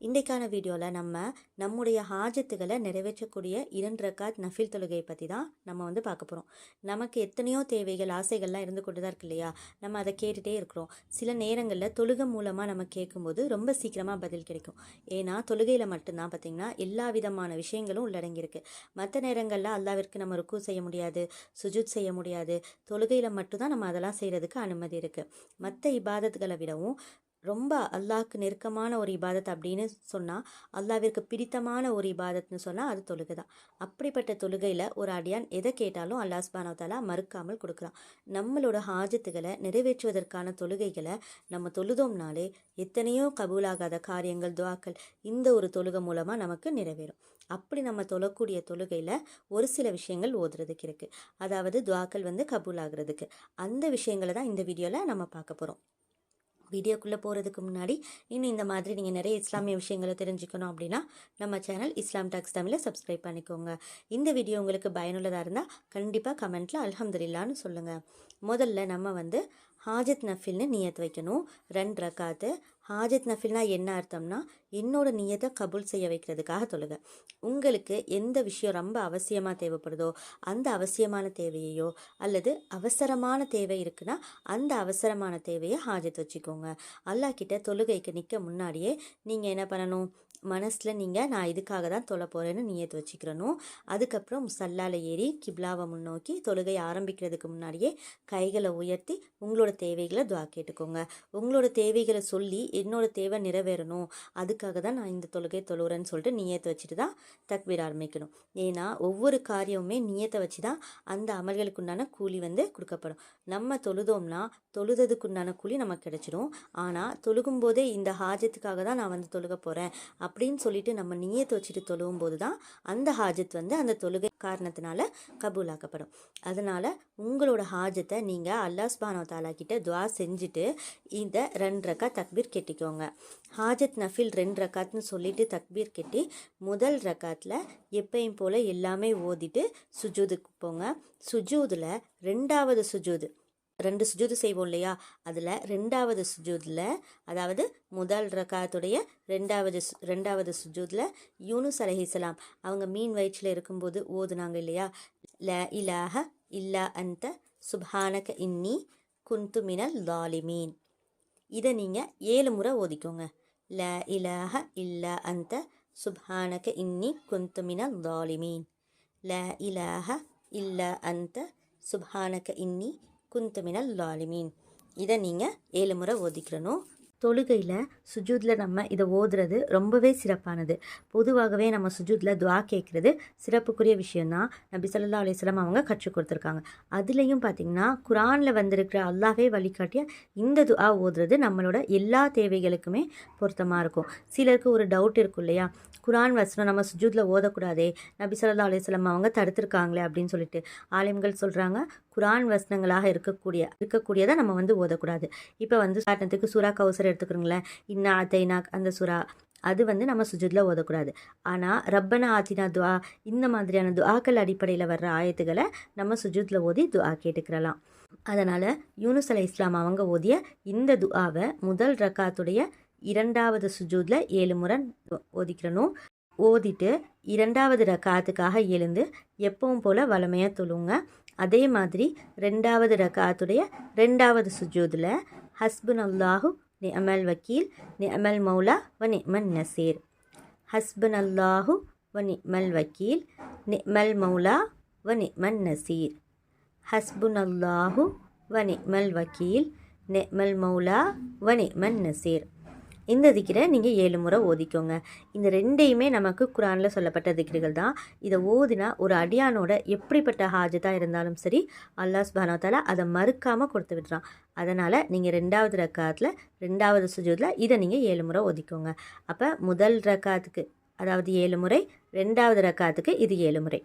இன்றைக்கான வீடியோவில் நம்ம நம்முடைய ஹாஜத்துகளை நிறைவேற்றக்கூடிய இரண்டு ரக்காத் நஃபில் தொழுகையை பற்றி தான் நம்ம வந்து பார்க்க போகிறோம் நமக்கு எத்தனையோ தேவைகள் ஆசைகள்லாம் இருந்து கொண்டு தான் இருக்கு இல்லையா? நம்ம அதை கேட்டுகிட்டே இருக்கிறோம். சில நேரங்களில் தொழுகை மூலமாக நம்ம கேட்கும்போது ரொம்ப சீக்கிரமாக பதில் கிடைக்கும். ஏன்னா தொழுகையில் மட்டும்தான் பார்த்திங்கன்னா எல்லா விதமான விஷயங்களும் உள்ளடங்கியிருக்கு மற்ற நேரங்களில் அல்லாவிற்கு நம்ம ருக்கு செய்ய முடியாது சுஜூத் செய்ய முடியாது. தொழுகையில் மட்டும்தான் நம்ம அதெல்லாம் செய்கிறதுக்கு அனுமதி இருக்குது மற்ற இபாதத்துகளை விடவும் ரொம்ப அல்லாஹ்க்கு நெருக்கமான ஒரு இபாதத் அப்படின்னு சொன்னால் அல்லாவிற்கு பிடித்தமான ஒரு இபாதத்னு சொன்னால் அது தொழுகை தான். அப்படிப்பட்ட தொழுகையில் ஒரு அடியான் எதை கேட்டாலும் அல்லாஹ் ஸ்பானவத்தாலா மறுக்காமல் கொடுக்குறான். நம்மளோட ஹாஜத்துகளை நிறைவேற்றுவதற்கான தொழுகைகளை நம்ம தொழுதோம்னாலே எத்தனையோ கபூலாகாத காரியங்கள் துவாக்கள் இந்த ஒரு தொழுகை மூலமாக நமக்கு நிறைவேறும். அப்படி நம்ம தொழக்கூடிய தொழுகையில் ஒரு சில விஷயங்கள் ஓதுறதுக்கு இருக்குது அதாவது துவாக்கள் வந்து கபூலாகிறதுக்கு. அந்த விஷயங்களை தான் இந்த வீடியோவில் நம்ம பார்க்க போகிறோம் வீடியோக்குள்ளே போகிறதுக்கு முன்னாடி இன்னும் இந்த மாதிரி நீங்கள் நிறைய இஸ்லாமிய விஷயங்களை தெரிஞ்சுக்கணும் அப்படின்னா நம்ம சேனல் இஸ்லாம் டாக்ஸ் தமிழை சப்ஸ்கிரைப் பண்ணிக்கோங்க. இந்த வீடியோ உங்களுக்கு பயனுள்ளதாக இருந்தால் கண்டிப்பாக கமெண்ட்டில் அலமதுல்லான்னு சொல்லுங்கள் முதல்ல நம்ம வந்து ஹாஜத் நஃபில்னு நியத் வைக்கணும். ரெண்டு ரக்காத்து ஹாஜத் நஃபில்னா என்ன அர்த்தம்னா என்னோட நியத்தை கபூல் செய்ய வைக்கிறதுக்காக தொழுக. உங்களுக்கு எந்த விஷயம் ரொம்ப அவசியமாக தேவைப்படுதோ அந்த அவசியமான தேவையையோ அல்லது அவசரமான தேவை இருக்குன்னா அந்த அவசரமான தேவையை ஹாஜத் வச்சுக்கோங்க. அல்லாஹ் கிட்ட தொழுகைக்கு நிற்க முன்னாடியே நீங்கள் என்ன பண்ணணும்? மனசில் நீங்கள் நான் இதுக்காக தான் தொலை போகிறேன்னு நியத்து வச்சுக்கிறணும். அதுக்கப்புறம் சல்லால் ஏறி கிப்லாவை முன்னோக்கி தொழுகை ஆரம்பிக்கிறதுக்கு முன்னாடியே கைகளை உயர்த்தி உங்களோட தேவைகளை துவா கேட்டுக்கோங்க. உங்களோட தேவைகளை சொல்லி என்னோட தேவை நிறைவேறணும். அதுக்காக தான் நான் இந்த தொழுகை தொழுகிறேன்னு சொல்லிட்டு நியத்தை வச்சுட்டு தான் தக்பீர் ஆரம்பிக்கணும். ஏன்னா ஒவ்வொரு காரியமுமே நியத்தை வச்சு தான் அந்த அமல்களுக்குண்டான கூலி வந்து கொடுக்கப்படும். நம்ம தொழுதோம்னா தொழுததுக்குண்டான கூலி நமக்கு கிடைச்சிடும். ஆனால் தொழுகும் போதே இந்த ஹாஜத்துக்காக தான் நான் வந்து தொழுக போகிறேன் அப்படின்னு சொல்லிட்டு நம்ம நியத்தை வச்சுட்டு தொழுவும் போது தான் அந்த ஹாஜத் வந்து அந்த தொழுகை காரணத்தினால கபூலாக்கப்படும். அதனால் உங்களோட ஹாஜத்தை நீங்கள் அல்லாஹ் சுபானோ தாலா கிட்ட துவா செஞ்சுட்டு இந்த ரெண்டு ரக்கா தக்பீர் கெட்டிக்கோங்க. ஹாஜத் நஃபில் ரெண்டு ரக்காத்னு சொல்லிட்டு தக்பீர் கெட்டி முதல் ரக்காத்தில் எப்பையும் போல் எல்லாமே ஓதிட்டு சுஜூதுக்கு போங்க. சுஜூதில் ரெண்டாவது சுஜூது ரெண்டு சுஜூது செய்வோம் இல்லையா? அதில் ரெண்டாவது சுஜூதில் அதாவது முதல் ரக்காத்துடைய ரெண்டாவது சு- ரெண்டாவது சுஜூதில் யூனுஸ் அலைஹிஸ்ஸலாம் அவங்க மீன் வயிற்றில் இருக்கும்போது ஓதுனாங்க இல்லையா? ல இலாஹ இல்லா அந்த சுபானக இன்னி குந்து மினல் லாலிமீன் இதை நீங்கள் ஏழு முறை ஓதிக்கோங்க. ல இலாஹ இல்லா அந்த சுபானக இன்னி குந்து மினல் லாலிமீன் ல இலாஹ இல்லா அந்த சுபானக இன்னி குந்தமினல் லாலிமீன். இதை நீங்கள் ஏழு முறை ஓதிக்கிறணும். தொழுகையில் சுஜூதில் நம்ம இதை ஓதுறது ரொம்பவே சிறப்பானது. பொதுவாகவே நம்ம சுஜூதில் துவா கேட்குறது சிறப்புக்குரிய விஷயந்தான் நபி சொல்லா அலைஹி அவங்க கற்றுக் கொடுத்துருக்காங்க. அதுலேயும் பார்த்தீங்கன்னா குரானில் வந்திருக்கிற அல்லாவே வழிகாட்டிய இந்த துவா ஓதுறது நம்மளோட எல்லா தேவைகளுக்குமே பொருத்தமாக இருக்கும். சிலருக்கு ஒரு டவுட் இருக்கும் இல்லையா? குரான் வசனம் நம்ம சுஜூதில் ஓதக்கூடாதே. நபி சொல்லா அலைஹி அவங்க தடுத்திருக்காங்களே அப்படின்னு சொல்லிட்டு. ஆலிம்கள் சொல்கிறாங்க குரான் வசனங்களாக இருக்கக்கூடிய இருக்கக்கூடியதை நம்ம வந்து ஓதக்கூடாது. இப்போ வந்து உதாரணத்துக்கு சூரா கவுசர் எடுத்துக்கிறோங்களேன் இன்னா அத்தைனாக் அந்த சூரா அது வந்து நம்ம சுஜூதில் ஓதக்கூடாது. ஆனால் ரப்பனா ஆத்தினா துவா இந்த மாதிரியான துவாக்கள் அடிப்படையில் வர்ற ஆயத்துகளை நம்ம சுஜித்தில் ஓதி துவா கேட்டுக்கிறலாம். அதனால் யூனுஸ் அலை இஸ்லாம் அவங்க ஓதிய இந்த துஆவை முதல் ரக்காத்துடைய இரண்டாவது சுஜூதில் ஏழு முறை ஓதிக்கிறணும் ஓதிட்டு இரண்டாவது ரக்காத்துக்காக எழுந்து எப்பவும் போல் வளமையாக தொழுங்க. அதே மாதிரி ரெண்டாவது ரகாத்துடைய ரெண்டாவது சுஜூதில் ஹஸ்புன் அல்லாஹு நிஅமல் வக்கீல் நிஅமல் மௌலா வ நிஅமன் நசீர். ஹஸ்பன் அல்லாஹு வ நிஅமல் வக்கீல் நிஅமல் மௌலா வ நிஅமன் நசீர். ஹஸ்புன் அல்லாஹு வ நிஅமல் வக்கீல் நிஅமல் மௌலா வ நிஅமன் நசீர். இந்த திக்கிரை நீங்கள் ஏழு முறை ஓதிக்கோங்க. இந்த ரெண்டையுமே நமக்கு குரானில் சொல்லப்பட்ட திக்ரிகள் தான். இதை ஓதினா ஒரு அடியானோட எப்படிப்பட்ட ஹாஜத்தாக இருந்தாலும் சரி அல்லாஹ் சுப்ஹானஹு அதை மறுக்காமல் கொடுத்து விடுறான் அதனால் நீங்கள் ரெண்டாவது ரக்காத்தில் ரெண்டாவது சுஜூதில் இதை நீங்கள் ஏழு முறை ஓதிக்கோங்க. அப்போ முதல் ரக்காத்துக்கு அதாவது ஏழு முறை ரெண்டாவது ரக்காத்துக்கு இது ஏழு முறை.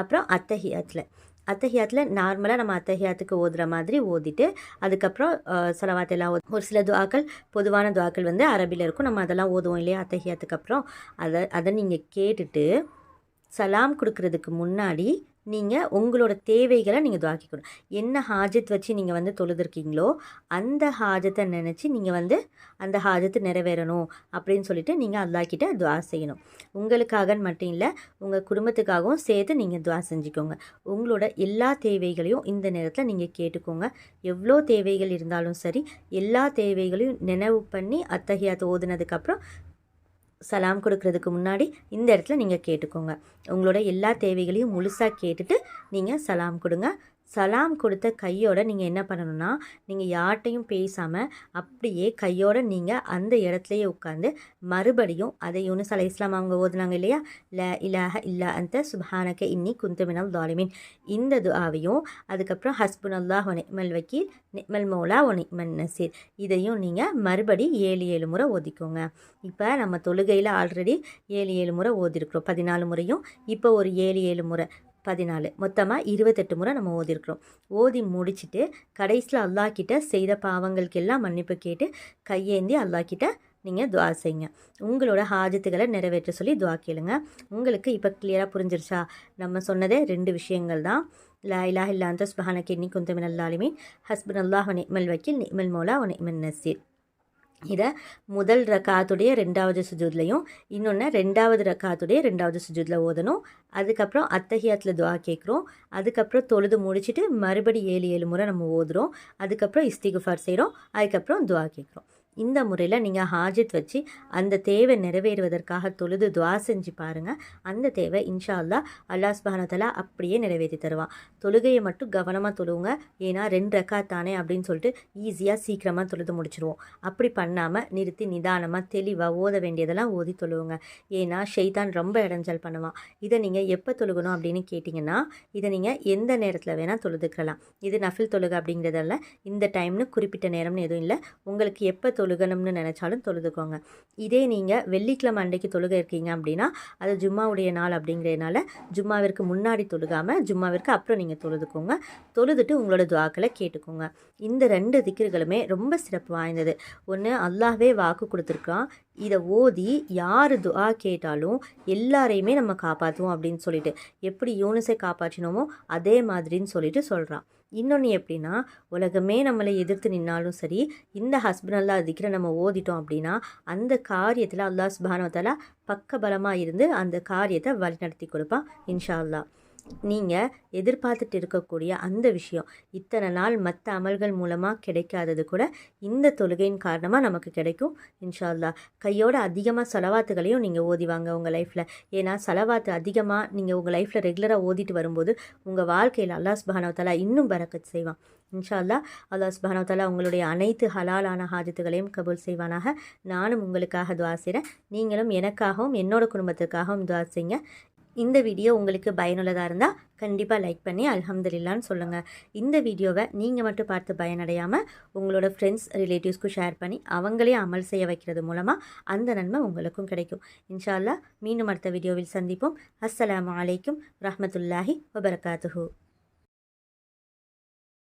அப்புறம் அத்தஹியாத்தில். அத்தஹியாத்தில் நார்மலாக நம்ம அத்தஹியாத்துக்கு ஓதுற மாதிரி ஓதிட்டு அதுக்கப்புறம் செலவாத் எல்லாம் ஓது ஒரு சில துவாக்கள் பொதுவான துவாக்கள் வந்து அரபியில் இருக்கும். நம்ம அதெல்லாம் ஓதுவோம் இல்லையா? அத்தஹியாத்துக்கு அப்புறம் அதை அதை நீங்கள் கேட்டுட்டு சலாம் கொடுக்கறதுக்கு முன்னாடி நீங்கள் உங்களோட தேவைகளை நீங்கள் துவாக்கிக்கணும். என்ன ஹாஜத் வச்சு நீங்கள் வந்து தொழுதுருக்கீங்களோ அந்த ஹாஜத்தை நினச்சி நீங்கள் வந்து அந்த ஹாஜத்தை நிறைவேறணும் அப்படின்னு சொல்லிட்டு நீங்கள் அல்லாக்கிட்ட துவா செய்யணும். உங்களுக்காக மட்டும் இல்லை உங்கள் குடும்பத்துக்காகவும் சேர்த்து நீங்கள் துவா செஞ்சுக்கோங்க. உங்களோட எல்லா தேவைகளையும் இந்த நேரத்தில் நீங்கள் கேட்டுக்கோங்க. எவ்வளோ தேவைகள் இருந்தாலும் சரி எல்லா தேவைகளையும் நினைவு பண்ணி அத்தகையாத்து ஓதுனதுக்கப்புறம் சலாம் கொடுக்கறதுக்கு முன்னாடி இந்த இடத்துல நீங்கள் கேட்டுக்கோங்க. உங்களோட எல்லா தேவைகளையும் முழுசாக கேட்டுட்டு நீங்கள் சலாம் கொடுங்க. சலாம் கொடுத்த கையோட நீங்கள் என்ன பண்ணணும்னா நீங்கள் யார்கிட்டையும் பேசாமல் அப்படியே கையோட நீங்கள் அந்த இடத்துலையே உட்காந்து மறுபடியும் அதை யூனிஸ் அலை இஸ்லாம் அவங்க ஓதுனாங்க இல்லையா? ல இலாக இல்லா அந்த சுபானக இன்னி குந்தமினல் தாலிமின் இந்த துஆவையும் அதுக்கப்புறம் ஹஸ்புன் அல்லாஹ் ஒனிமல் வக்கீல் நிமல் மௌலா ஒனிமன் நசீர். இதையும் நீங்கள் மறுபடி ஏழு ஏழு முறை ஓதிக்கோங்க. இப்போ நம்ம தொழுகையில் ஆல்ரெடி ஏழு ஏழு முறை ஓதிருக்கிறோம். பதினாலு முறையும். இப்போ ஒரு ஏழு ஏழு முறை. பதினாலு. மொத்தமாக இருபத்தெட்டு முறை நம்ம ஓதிருக்கிறோம். ஓதி முடிச்சுட்டு கடைசியில் அல்லாக்கிட்ட செய்த பாவங்களுக்கெல்லாம் மன்னிப்பு கேட்டு கையேந்தி அல்லாக்கிட்ட நீங்கள் துவா செய்யுங்க. உங்களோட ஹாஜத்துகளை நிறைவேற்ற சொல்லி துவா கேளுங்க. உங்களுக்கு இப்போ கிளியராக புரிஞ்சிருச்சா? நம்ம சொன்னதே ரெண்டு விஷயங்கள் தான். லா இலாஹ் இல்லாந்த அந்த சுபஹானக்கு இன்னி குந்தமின் அல்லாலுமீன் ஹஸ்பன் அல்லாஹ் நிமல் வக்கீல் நிமல் மோலா நிமல் நசீர். இதை முதல் ரக்காத்துடைய ரெண்டாவது சுஜூத்லையும் இன்னொன்று ரெண்டாவது ரக்காத்துடைய ரெண்டாவது சுஜூதில் ஓதணும். அதுக்கப்புறம் அத்தகையத்தில் துவா கேட்குறோம் அதுக்கப்புறம் தொழுது முடிச்சுட்டு மறுபடி ஏழு ஏழு முறை நம்ம ஓதுறோம். அதுக்கப்புறம் இஸ்திகுஃபார் செய்கிறோம் அதுக்கப்புறம் துவா கேட்குறோம் இந்த முறையில் நீங்கள் ஹாஜத் வச்சு அந்த தேவை நிறைவேறுவதற்காக தொழுது துவா செஞ்சு பாருங்கள் அந்த தேவை இன்ஷா அல்லா அல்லா சுபானத்தலா அப்படியே நிறைவேற்றி தருவான் தொழுகையை மட்டும் கவனமாக தொழுவுங்க ஏன்னா ரெண்டு ரெக்கா தானே அப்படின்னு சொல்லிட்டு ஈஸியாக சீக்கிரமாக தொழுது முடிச்சிருவோம். அப்படி பண்ணாமல் நிறுத்தி நிதானமாக தெளிவாக ஓத வேண்டியதெல்லாம் ஓதி தொழுவுங்க. ஏன்னா ஷெய்தான் ரொம்ப இடைஞ்சல் பண்ணுவான். இதை நீங்கள் எப்போ தொழுகணும் அப்படின்னு கேட்டிங்கன்னா இதை நீங்கள் எந்த நேரத்தில் வேணால் தொழுதுக்கலாம். இது நஃபில் தொழுக அப்படிங்கிறதெல்லாம் இந்த டைம்னு குறிப்பிட்ட நேரம்னு எதுவும் இல்லை. உங்களுக்கு எப்போ தொழுகணும்னு நினச்சாலும் தொழுதுக்கோங்க. இதே நீங்கள் வெள்ளிக்கிழமை அன்றைக்கு தொழுக இருக்கீங்க அப்படின்னா அது ஜும்மாவுடைய நாள் அப்படிங்கிறதுனால ஜும்மாவிற்கு முன்னாடி தொழுகாமல் ஜும்மாவிற்கு அப்புறம் நீங்கள் தொழுதுக்கோங்க. தொழுதுட்டு உங்களோட துவாக்களை கேட்டுக்கோங்க. இந்த ரெண்டு திக்கிர்களுமே ரொம்ப சிறப்பு வாய்ந்தது. ஒன்று அல்லாஹ்வே வாக்கு கொடுத்துருக்கான். இதை ஓதி யார் துஆ கேட்டாலும் எல்லாரையுமே நம்ம காப்பாற்றுவோம் அப்படின்னு சொல்லிட்டு எப்படி யூனிஸை காப்பாற்றினோமோ அதே மாதிரின்னு சொல்லிட்டு சொல்கிறான் இன்னொன்று எப்படின்னா உலகமே நம்மளை எதிர்த்து நின்னாலும் சரி இந்த ஹஸ்பண்ட் அல்லா திக்கிற நம்ம ஓதிட்டோம் அப்படின்னா அந்த காரியத்தில் அல்லாஹ் சுபானோத்தாலா பக்க பலமாக இருந்து அந்த காரியத்தை வழிநடத்தி கொடுப்பான் இன்ஷா அல்லா நீங்கள் எதிர்பார்த்துட்டு இருக்கக்கூடிய அந்த விஷயம் இத்தனை நாள் மற்ற அமல்கள் மூலமாக கிடைக்காதது கூட இந்த தொழுகையின் காரணமாக நமக்கு கிடைக்கும் இன்ஷால்லா கையோட அதிகமாக செலவாத்துகளையும் நீங்கள் ஓதிவாங்க உங்கள் லைஃப்பில் ஏன்னா செலவாத்து அதிகமாக நீங்கள் உங்கள் லைஃப்பில் ரெகுலராக ஓதிட்டு வரும்போது உங்கள் வாழ்க்கையில் அல்லாஹ் பஹானவத்தாலா இன்னும் பறக்கத் செய்வான். இன்ஷால்லா அல்லாஸ் அல்லாஹ் சுபானவத்தாலா உங்களுடைய அனைத்து ஹலாலான ஹாஜத்துகளையும் கபூல் செய்வானாக. நானும் உங்களுக்காக துவா செய்கிறேன் நீங்களும் எனக்காகவும் என்னோட குடும்பத்துக்காகவும் துவா செய்யுங்க. இந்த வீடியோ உங்களுக்கு பயனுள்ளதாக இருந்தால் கண்டிப்பாக லைக் பண்ணி அலமதுல்லான்னு சொல்லுங்கள் இந்த வீடியோவை நீங்கள் மட்டும் பார்த்து பயனடையாமல் உங்களோட ஃப்ரெண்ட்ஸ் ரிலேட்டிவ்ஸ்க்கும் ஷேர் பண்ணி அவங்களையும் அமல் செய்ய வைக்கிறது மூலமாக அந்த நன்மை உங்களுக்கும் கிடைக்கும். இன்ஷால்லா மீண்டும் அடுத்த வீடியோவில் சந்திப்போம். அஸ்லாம் அலைக்கும் ரஹமத்துல்லாஹி வபரகாத்துஹூ.